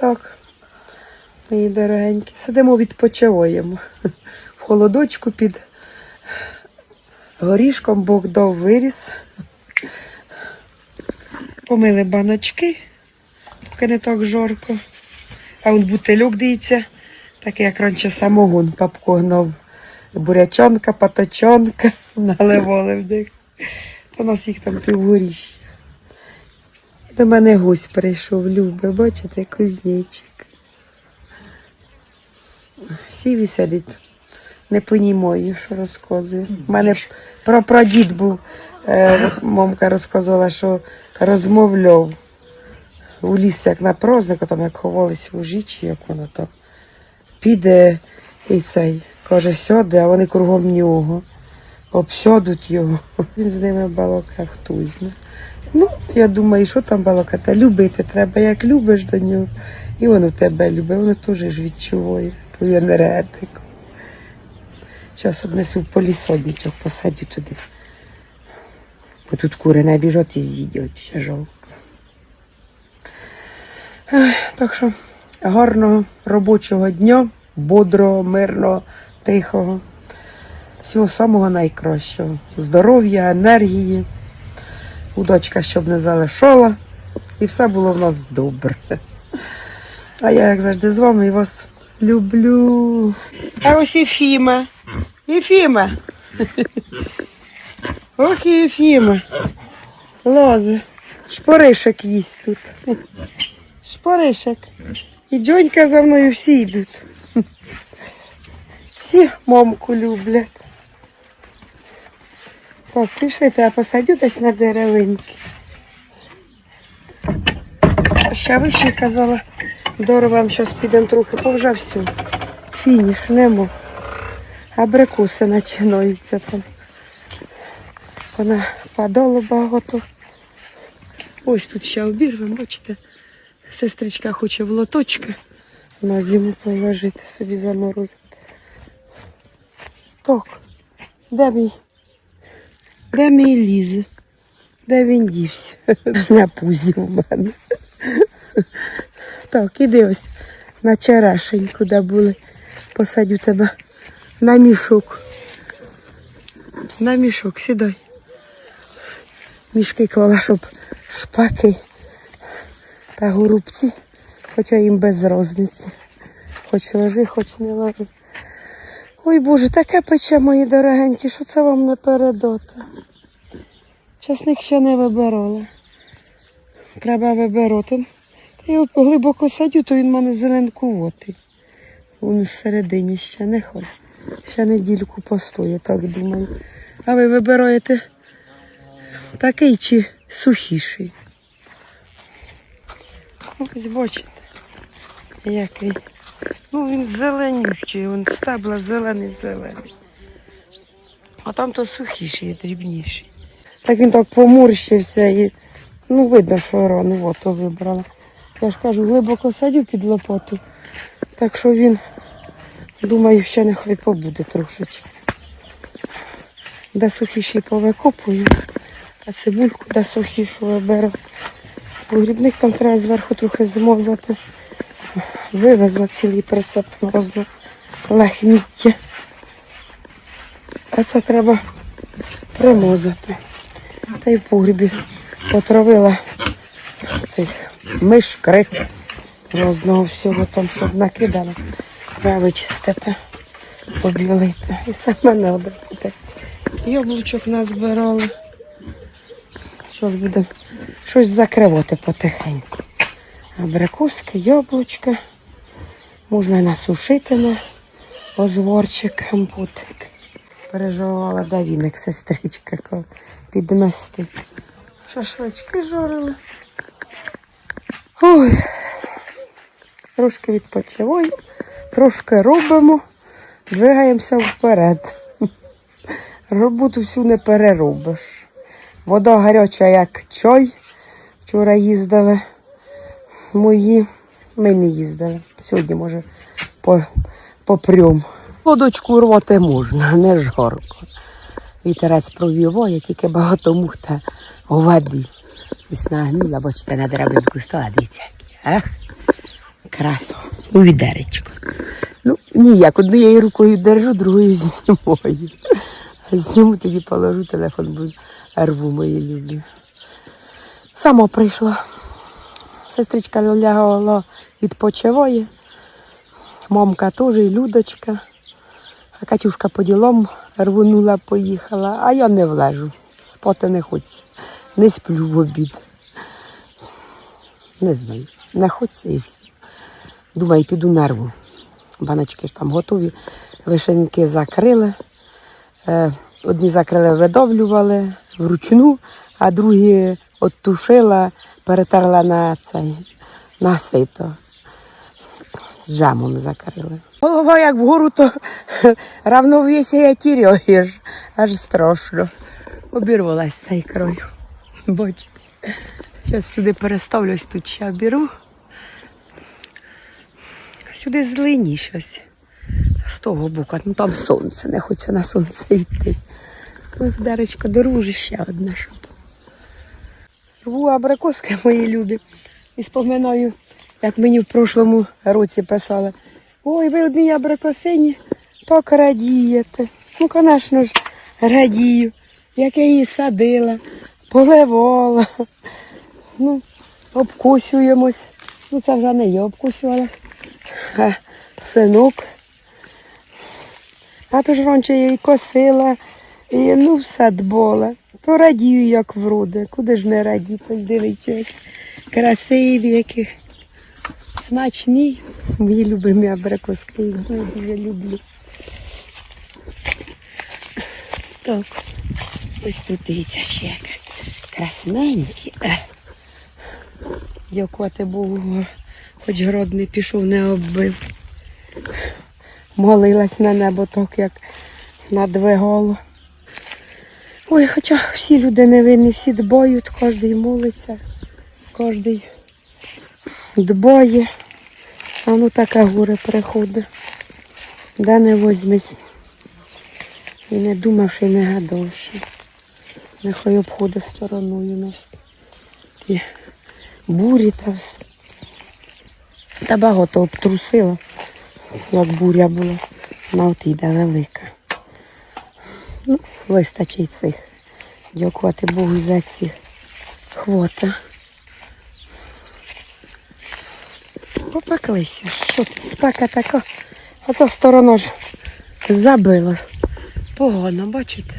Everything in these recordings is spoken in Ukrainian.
Так, мої дорогенькі, сидимо відпочиваємо. В холодочку під горішком Бог виріс. Помили баночки, поки не так жарко. А он бутильок дивіться, такий як раніше самогон папко гнав. Бурячонка, паточонка, наливали в них. Та у нас їх там півгоріща. До мене гость прийшов, любе, бачите, кузнечик. Сів і сидить. Не понімаю, що розказує. У мене прапрадід був, е, мамка розказувала, що розмовляв у ліс, як на празднику, там як ховалися у жічі, як воно там. Піде і цей, каже, сяде, а вони кругом нього. Обсядуть його. Він з ними балакав, хто знає. Ну, я думаю, що там балакати? Любити треба, як любиш до нього. І воно тебе любить, воно теж ж відчуває твою енергетику. Зараз однесу в полісодничок, посадю туди. Бо тут кури не біжать і з'їдять, ще жалко. Так що гарного робочого дня, бодрого, мирного, тихого. Всього самого найкращого. Здоров'я, енергії. Удочка, щоб не залишала. І все було в нас добре. А я, як завжди, з вами і вас люблю. А ось і Фіма. Ох і Фіма. Лозе. Шпоришок їсть тут. Шпоришок. І Джонька за мною всі йдуть. Всі мамку люблять. Так, пішли, я посадю десь на деревинки. Ще вище казала, Дора вам щось підемо трохи, бо вже все. Фініш, нема. Абрикоси починаються там. Вона падало багато. Ось тут ще обірвемо, бачите, сестричка хоче в лоточки на зиму положити собі заморозити. Так, де мій? Де мій лізе? Де він дівся? На пузі в мене. Так, іди ось на черешеньку, де були. Посадю тебе на мішок. На мішок, сідай. Мішки клала, щоб шпаки та голубці, хоча їм без розниці. Хоч ложи, хоч не ложи. Ой Боже, таке пече, мої дорогенькі, що це вам не передати. Часник ще не вибирала. Треба вибирати. Та я глибоко садю, то він в мене зеленкуватий. Він всередині ще не ходить. Ще недільку постоє, так думаю. А ви вибираєте такий чи сухіший? Ось бачите, який. Ну він зеленющий, він стебла зелений зелений. А там то сухіший, дрібніший. Так він так поморщився і ну видно, що рано ото вибрала. Я ж кажу, глибоко садю під лопату. Так що він, думаю, ще нехай побуде трошечки. Де сухіший повикопую, а цибульку де сухішу виберу. Погрібник там треба зверху трохи змовзати. Вивезла цілий прицеп морозного лахміття. А це треба примозати. Та й в погрібі потравила цих миш, крис різного всього там, щоб накидала. Треба вичистити, побілити. І саме не одати. Яблучок назбирали. Що ж буде? Щось закривати потихеньку. Абрикоски, яблучка. Можна насушити на озворчик, компотик. Переживала Давіник, сестричка, ко- підмести. Шашлички жорили. Ой. Трошки відпочиваємо, трошки робимо, двигаємося вперед. Роботу всю не переробиш. Вода гаряча, як чай. Вчора їздили мої. Ми не їздили. Сьогодні, може, по, попрям. Водочку рвати можна, не жарко. Вітерець провіває, тільки багато мух та води. І снагнула, бачите, на драбинку стоїть. Ех, Красо. У відеречко. Ну, ніяк, однією рукою держу, другою знімаю. Зніму тоді положу телефон, бо рву мої любі. Само прийшло. Сестричка лягала відпочиває. Мамка теж і Людочка. А Катюшка по ділом рвонула, поїхала, а я не влежу. Спати не хочеться. Не сплю в обід. Не знаю. Не хочеться і все. Думаю, піду нерву. Баночки ж там готові. Вишеньки закрили. Е, Одні закрили, видовлювали вручну, а другі оттушила, перетерла на цей на сито. Джамом закрили. Голова як вгору, то равновесія тіряєш. Аж страшно. Обірвалась цей крою. Бачите. Зараз сюди переставлюсь, тут ще беру. Сюди злині щось. З того боку, ну там сонце, не хочеться на сонце йти. Ой, Дарочка, дорожі ще одна. Рву абрикоски мої любі. І споминаю, як мені в прошлому році писали. Ой, ви одні абрикосині, так радієте. Ну, звісно ж, радію. Як я її садила, поливала. Ну, обкусюємось. Ну, це вже не я обкусювала, а синок. А то ж раніше я і косила, і ну все дбала. То радію, як вроде. Куди ж не радіти? Дивіться, які красиві, які смачні. Мої любимі абрикоски, їх дуже люблю. Так, ось тут дивіться ще як красненькі. Е. Дякувати Богу, хоч грод не пішов, не оббив молилась на небо так, як надвигало. Ой, хоча всі люди невинні, всі дбають, кожен молиться, кожен дбає. А ну таке горе приходить. Де не возьмись. І не думавши, і не гадавши. Нехай обходить стороною нас. Ті бурі та все. Та багато обтрусило як буря була. Вона от йде велика. Ну, вистачить цих. Дякувати Богу за ці хвота. Попеклися. Що ти, спека така. Оця сторона ж забила. Погано, бачите?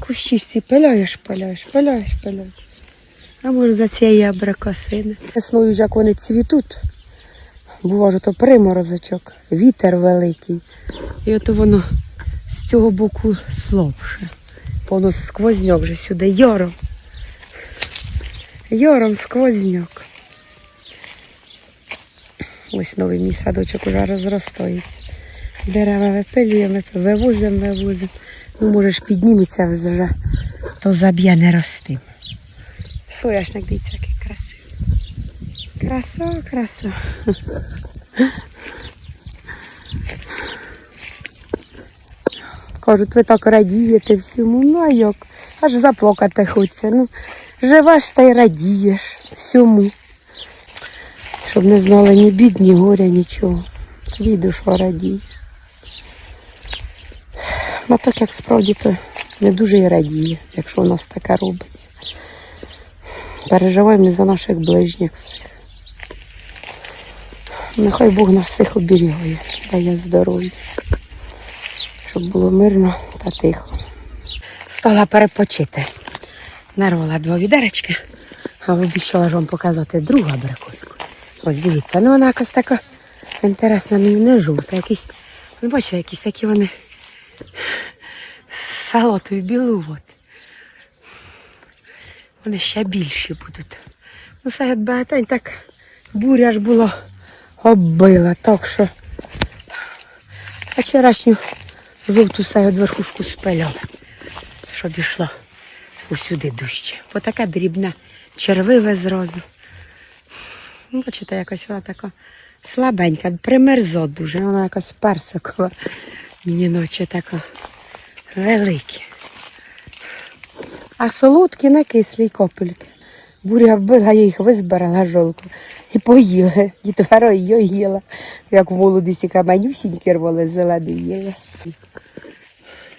Кущі всі пиляєш, пиляєш, пиляєш, пиляєш. А може за цієї абрикосини. Весною ж як вони цвітуть. Буває, то приморозочок, вітер великий. І от воно з цього боку слабше. Воно сквозняк вже сюди. Йором. Йором сквозняк. Ось новий мій садочок уже розростається. Дерева випилюємо, вивозимо, вивозимо. Ну, може ж підніметься вже, то заб'є не рости. Сояшник, дивіться, який красивий. Краса, краса. Кажуть, ви так радієте всьому, ну а як? Аж заплакати хочеться. Ну, живеш та й радієш всьому. Щоб не знали ні бід, ні горя, нічого. Твій душа радіє. А так як справді то не дуже і радіє, якщо у нас таке робиться. Переживаємо за наших ближніх всіх. Нехай Бог нас всіх оберігає, дає здоров'я, щоб було мирно та тихо. Стала перепочити. Нарвала два відеречки, а обіцяла ж вам показати другу абрикоску. Ось дивіться, ну вона якась така інтересна, мені не жовта. Якісь, ви бачите, якісь такі вони салатові біловат. Вони ще більші будуть. Ну, серед багатень так буря ж була оббила, так що. А вчорашню жовту серед верхушку спиляла, щоб йшла усюди дужче. Бо така дрібна червиве зразу. Бачите, якось вона така слабенька, примерзо дуже, вона якась персикова. Мені ночі така великі. А солодкі на кислій копельки. Буря била, я їх визбирала жолку. І поїли. Дітвора її їла. Як в молодості каменюсінькі рвали, зелені їли.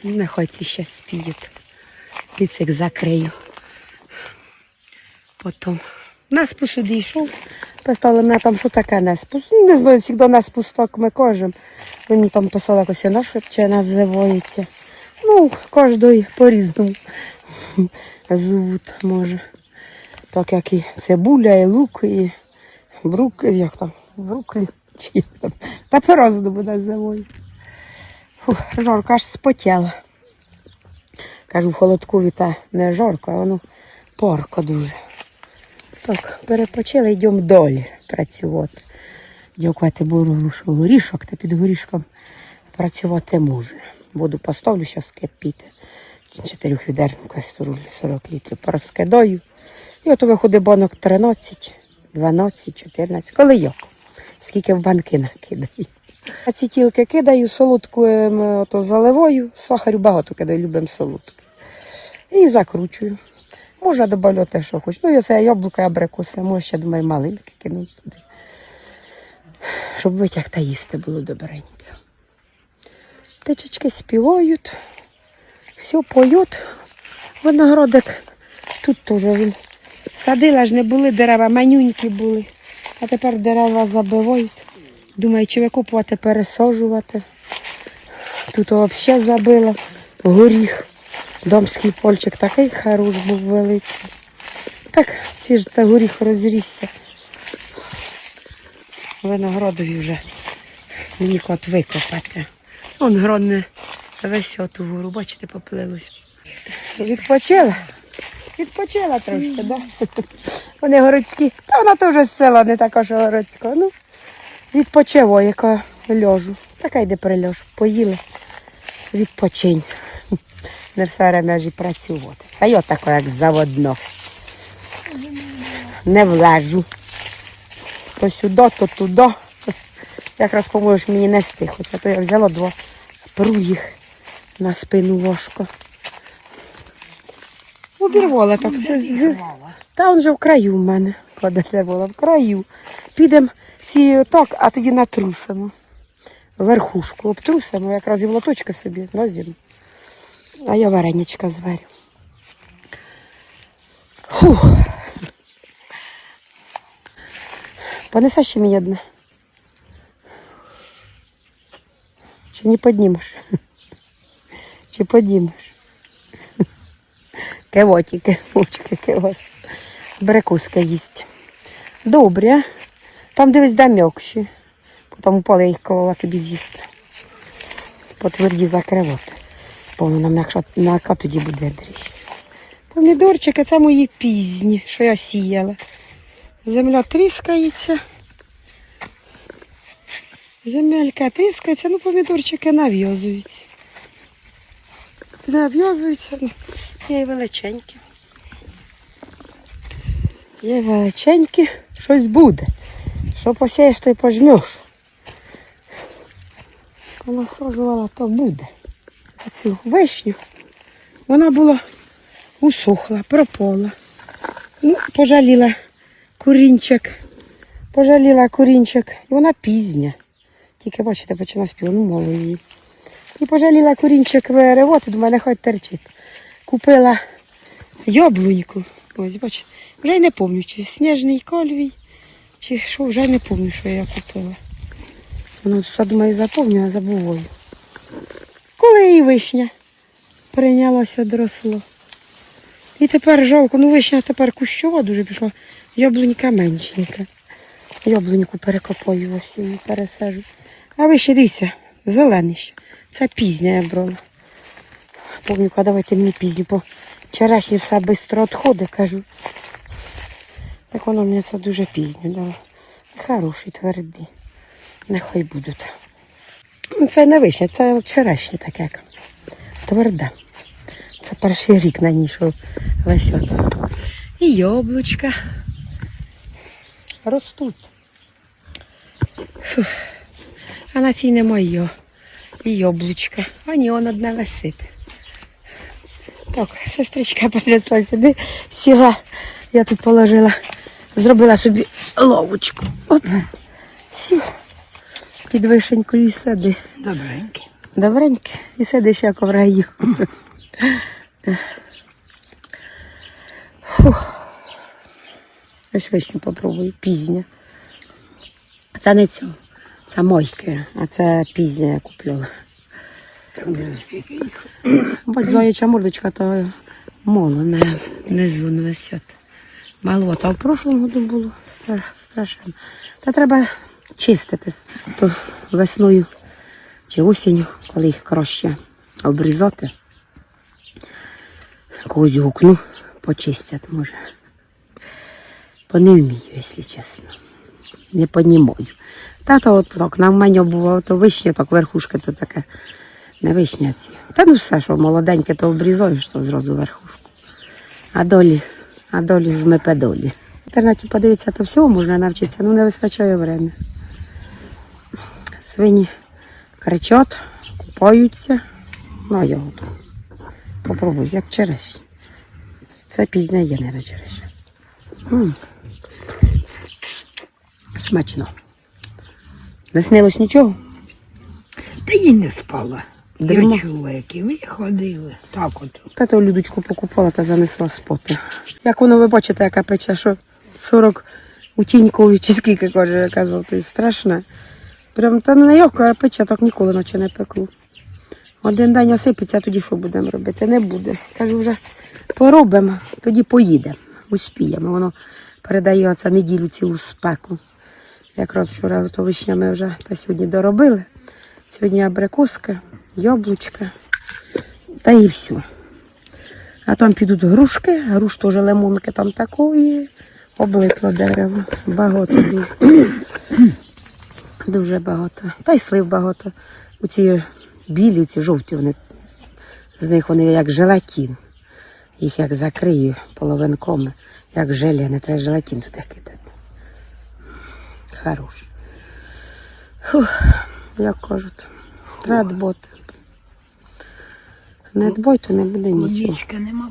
Не хоці ще спіють. Піцик закрию. Потім наспус сюди йшов. Писали мене там, що таке. Ну, Не знаю, завжди наспус так ми кажемо. Мені там писали якось на що чи називається. Ну, кожний по-різному звуть може. Так як і цибуля, і лук, і брук, як там, бруклі, чи як там. Та по-разному називають. Фух, Жорка аж спотіла. Кажу, в холодкові та не жарко, а воно порко дуже. Так, перепочили, йдемо долі працювати. Дякувати Богу, що горішок та під горішком працювати можна. Воду поставлю, зараз кипіти. Чотирьох відерну каструлю 40 літрів порозкидаю. І от виходить банок 13, 12, 14. Коли як? Скільки в банки накидаю. А ці тілки кидаю, солодку ем, ото заливаю, сахарю багато кидаю, любимо солодке. І закручую. Можна додати що хочу. Ну, і оце яблука, абрикоси, може ще думаю, малинки кинути туди. Щоб витяг та їсти було добреньке. Тичечки співають, все поють. Виноградик тут теж він. Садила ж не були дерева, манюнькі були. А тепер дерева забивають. Думаю, чи викопувати, пересаджувати. Тут взагалі забила. Горіх. Домський польчик такий хорош був великий. Так, ці ж це горіх розрісся. Виноградові вже мені кот викопати. Он гронне весь оту гору, бачите, поплилось. Відпочила? Відпочила трошки, да? Вони городські. Та вона теж з села, не така, що городська. Ну, відпочиває, яка льожу. Така йде перельож. Поїли. Відпочинь. Не все время працювати. Це я така, як заводно. Не влежу. То сюди, то туди. Якраз поможеш мені нести, хоча то я взяла два, перу їх на спину важко. Обірвала так. Це, з- та он же в краю в мене. Було, в краю. Підемо ці так, а тоді натрусимо. Верхушку обтрусимо, якраз і в лоточки собі на зиму. А я вареничка зварю. Фух. Понеси ще мені одне. Чи не піднімеш? Чи піднімеш? Кивотики, мовчки кивос. Брекуска їсть. Добре. Там дивись де м'якші. Потім упали їх колола тобі з'їсти. Потверді закривати. Вона м'якша м'яка тоді буде дріж. Помідорчики це мої пізні, що я сіяла. Земля тріскається. Земелька тріскається, ну помідорчики нав'язуються. Нав'язуються, ну, є і величенькі. Є величенькі, щось буде. Що посієш, то й пожмеш. Коли сожувала, то буде. А цю вишню вона була усохла, пропала. Ну, пожаліла курінчик. Пожаліла курінчик. І вона пізня. Тільки, бачите, почала співати, ну її. І пожаліла курінчик виривати, думаю, нехай терчить. Купила яблуньку. Ось, бачите, вже й не пам'ятаю, чи сніжний кольвій, чи що, вже не пам'ятаю, що я купила. Воно все, думаю, запомню, а забуваю. Коли і вишня прийнялося, доросло. І тепер жалко, ну вишня тепер кущова дуже пішла, яблунька меншенька. Яблуньку перекопаю ось і пересажу. А ви ще дивіться, зелений ще. Це пізня я брала. Помню, давайте мені пізню, бо вчорашнє все швидко відходить, кажу. Так воно мені це дуже пізньо дало. Хороший, твердий. Нехай будуть. Ну, Це не вишня, це вчорашнє таке. Тверде. Це перший рік на ній, що весь от. І яблучка. Ростуть. А на цій немає і яблучка. А ні, он одна висить. Так, сестричка принесла сюди, сіла. Я тут положила Зробила собі ловочку. Оп. Сів. Під вишенькою і сиди. Добреньке. Добреньке. І сидиш як в раю. Фух. Ось вишню попробую, пізня. Це не цю, це мойське, а це пізня я купляла. Там де скільки їх. Бач, заяча мордочка, то моло не, внизу не висять. Малота. А в прошлому году було стра- страшенно. Та треба чистити то весною чи осінню, коли їх краще обрізати. Когось гукну, почистять може. Бо не вмію, якщо чесно. Не понімаю. Та то от так, на мене було то вишня, так верхушки то таке. Не вишня ці. Та ну все, що молоденьке, то обрізаєш, то зразу верхушку. А долі, а долі ж ми педолі. В інтернеті подивитися, то всього можна навчитися, ну не вистачає времени. Свині кричать, купаються. Ну, а я готу. Попробуй, як черешня. Це пізня є, не черешня. Смачно. Не снилось нічого? Та їй не спала. Дрема. Які ви ходили. Так от. Та то Людочку покупала та занесла споти. Як воно ви бачите, яка пече, що 40 у тінькові чи скільки каже, то страшне. Прям та не йока пече, так ніколи ночі не пекло. Один день осипеться, а тоді що будемо робити? Не буде. Кажу, вже поробимо, тоді поїдемо. Успіємо. Воно передає оце неділю цілу спеку. Якраз вчора то вишнями вже та сьогодні доробили. Сьогодні абрикоска, яблучка та і все. А там підуть грушки, груш теж лимонки там такої. Облипло дерево. Багато дуже. Дуже багато. Та й слив багато. Оці білі, ці жовті, вони, з них вони як желатин. Їх як закрию половинком, як желе, не треба желатин туди кидати. Хороший. Фух, як кажуть, треба дбати. Не дбай, то не буде нічого. Нема.